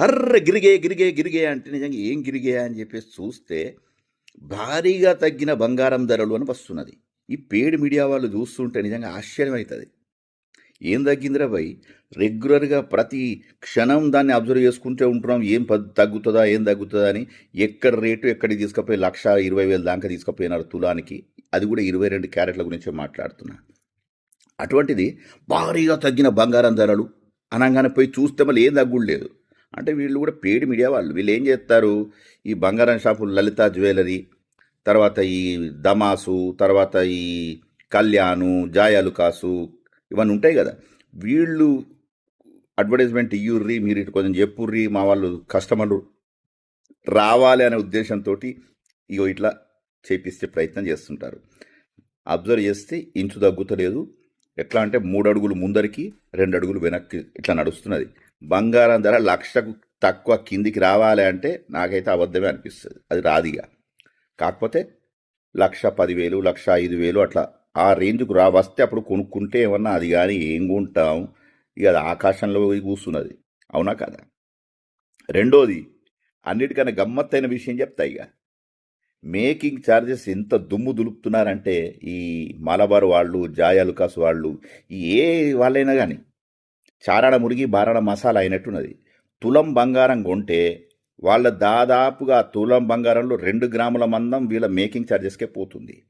Horror గిరిగే గిరిగే గిరిగే అంటే నిజంగా ఏం గిరిగే అని చెప్పేసి చూస్తే భారీగా తగ్గిన బంగారం ధరలు అని వస్తున్నది. ఈ పేడ్ మీడియా వాళ్ళు చూస్తుంటే నిజంగా ఆశ్చర్యం అవుతుంది ఏం తగ్గిందిరా భయ్ రెగ్యులర్గా ప్రతి క్షణం దాన్ని అబ్జర్వ్ చేసుకుంటూ ఉంటున్నాం. ఏం తగ్గుతుందా ఏం తగ్గుతుందా అని ఎక్కడ రేటు ఎక్కడికి తీసుకుపోయి లక్ష ఇరవై వేల దాకా తీసుకుపోయినారు తులానికి? అది కూడా ఇరవై రెండు క్యారెట్ల గురించే మాట్లాడుతున్నా. అటువంటిది భారీగా తగ్గిన బంగారం ధరలు అనగానే పోయి చూస్తే మళ్ళీ ఏం తగ్గుడు లేదు. అంటే వీళ్ళు కూడా పేడ్ మీడియా వాళ్ళు. వీళ్ళు ఏం చేస్తారు? ఈ బంగారం షాపులు లలిత జ్యువెలరీ తర్వాత ఈ దమాసు తర్వాత ఈ కళ్యాణు జాయాలుకాసు ఇవన్నీ ఉంటాయి కదా. వీళ్ళు అడ్వర్టైజ్మెంట్ ఇయ్యుర్రి మీరు ఇటు కొంచెం చెప్పుర్రి మా వాళ్ళు కస్టమర్లు రావాలి అనే ఉద్దేశంతో ఇగో ఇట్లా చేపిస్తే ప్రయత్నం చేస్తుంటారు. అబ్జర్వ్ చేస్తే ఇంచు తగ్గుతలేదు. ఎట్లా అంటే మూడు అడుగులు ముందరికి రెండు అడుగులు వెనక్కి ఇట్లా నడుస్తున్నది. బంగారం ధర లక్షకు తక్కువ కిందికి రావాలి అంటే నాకైతే అబద్ధమే అనిపిస్తుంది. అది రాదిగా. కాకపోతే లక్ష పదివేలు లక్ష ఐదు వేలు అట్లా ఆ రేంజ్కు రా వస్తే అప్పుడు కొనుక్కుంటే ఏమన్నా అది కానీ ఏం కొంటాం? ఇక అది ఆకాశంలో కూస్తున్నది. అవునా కదా? రెండోది అన్నిటికన్నా గమ్మత్తైన విషయం చెప్తా ఇక మేకింగ్ ఛార్జెస్ ఎంత దుమ్ము దులుపుతున్నారంటే ఈ మలబార్ వాళ్ళు జాయలుకాస్ వాళ్ళు ఏ వాళ్ళైనా కానీ చారాడ మురిగి బారాడ మసాలా అయినట్టున్నది. తులం బంగారం కొంటే వాళ్ళ దాదాపుగా తులం బంగారంలో రెండు గ్రాముల మందం వీళ్ళ మేకింగ్ ఛార్జెస్కే పోతుంది.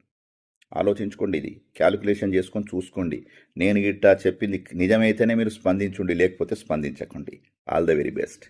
ఆలోచించుకోండి ఇది. క్యాలిక్యులేషన్ చేసుకొని చూసుకోండి. నేను ఇట్టా చెప్పింది నిజమైతేనే మీరు స్పందించుండి లేకపోతే స్పందించకండి. All the very best.